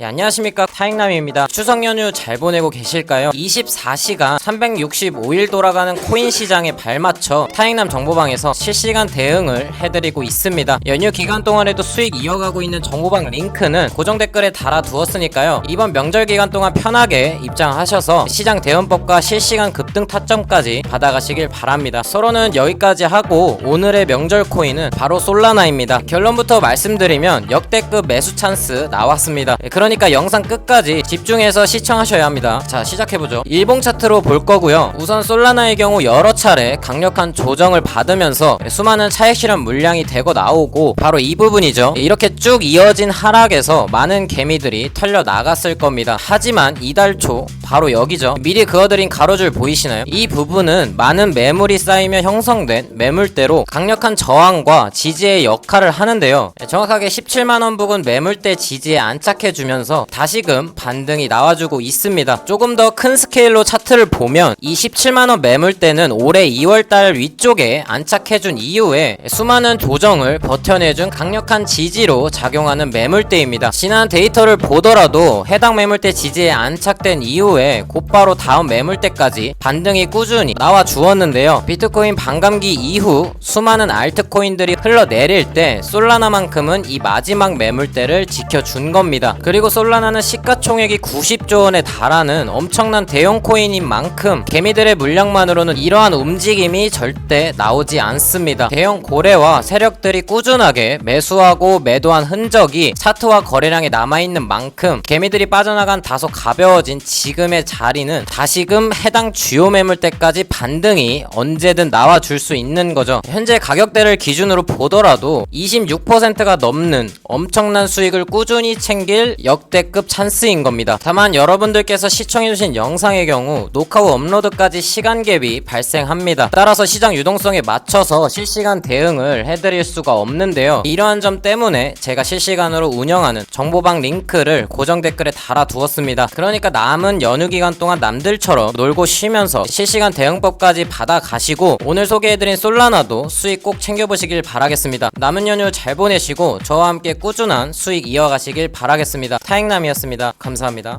네, 안녕하십니까 타익남입니다. 추석 연휴 잘 보내고 계실까요? 24시간 365일 돌아가는 코인 시장에 발맞춰 타익남 정보방에서 실시간 대응을 해드리고 있습니다. 연휴 기간 동안에도 수익 이어가고 있는 정보방 링크는 고정 댓글에 달아두었으니까요. 이번 명절 기간 동안 편하게 입장하셔서 시장 대응법과 실시간 급등 타점까지 받아가시길 바랍니다. 서로는 여기까지 하고 오늘의 명절 코인은 바로 솔라나입니다. 결론부터 말씀드리면 역대급 매수 찬스 나왔습니다. 그 러니까 영상 끝까지 집중해서 시청하셔야 합니다. 자, 시작해보죠. 일봉 차트로 볼 거고요. 우선 솔라나의 경우 여러 차례 강력한 조정을 받으면서 수많은 차익 실현 물량이 되고 나오고 바로 이 부분이죠. 이렇게 쭉 이어진 하락에서 많은 개미들이 털려 나갔을 겁니다. 하지만 이달 초 바로 여기죠. 미리 그어드린 가로줄 보이시나요? 이 부분은 많은 매물이 쌓이며 형성된 매물대로 강력한 저항과 지지의 역할을 하는데요. 정확하게 17만원 부근 매물대 지지에 안착해주면서 다시금 반등이 나와주고 있습니다. 조금 더 큰 스케일로 차트를 보면 이 17만원 매물대는 올해 2월달 위쪽에 안착해준 이후에 수많은 조정을 버텨내준 강력한 지지로 작용하는 매물대입니다. 지난 데이터를 보더라도 해당 매물대 지지에 안착된 이후에 곧바로 다음 매물대까지 반등이 꾸준히 나와 주었는데요. 비트코인 반감기 이후 수많은 알트코인들이 흘러내릴 때 솔라나만큼은 이 마지막 매물대를 지켜준 겁니다. 그리고 솔라나는 시가총액이 90조 원에 달하는 엄청난 대형 코인인 만큼 개미들의 물량만으로는 이러한 움직임이 절대 나오지 않습니다. 대형 고래와 세력들이 꾸준하게 매수하고 매도한 흔적이 차트와 거래량에 남아있는 만큼 개미들이 빠져나간 다소 가벼워진 지금의 자리는 다시금 해당 주요 매물대까지 반등이 언제든 나와줄 수 있는 거죠. 현재 가격대를 기준으로 보더라도 26%가 넘는 엄청난 수익을 꾸준히 챙길 역대급 찬스인 겁니다. 다만 여러분들께서 시청해주신 영상의 경우 녹화 후 업로드까지 시간 갭이 발생합니다. 따라서 시장 유동성에 맞춰서 실시간 대응을 해드릴 수가 없는데요. 이러한 점 때문에 제가 실시간으로 운영하는 정보방 링크를 고정 댓글에 달아두었습니다. 그러니까 남은 연휴 기간 동안 남들처럼 놀고 쉬면서 실시간 대응법까지 받아가시고 오늘 소개해드린 솔라나도 수익 꼭 챙겨보시길 바라겠습니다. 남은 연휴 잘 보내시고 저와 함께 꾸준한 수익 이어가시길 바라겠습니다. 타익남이었습니다. 감사합니다.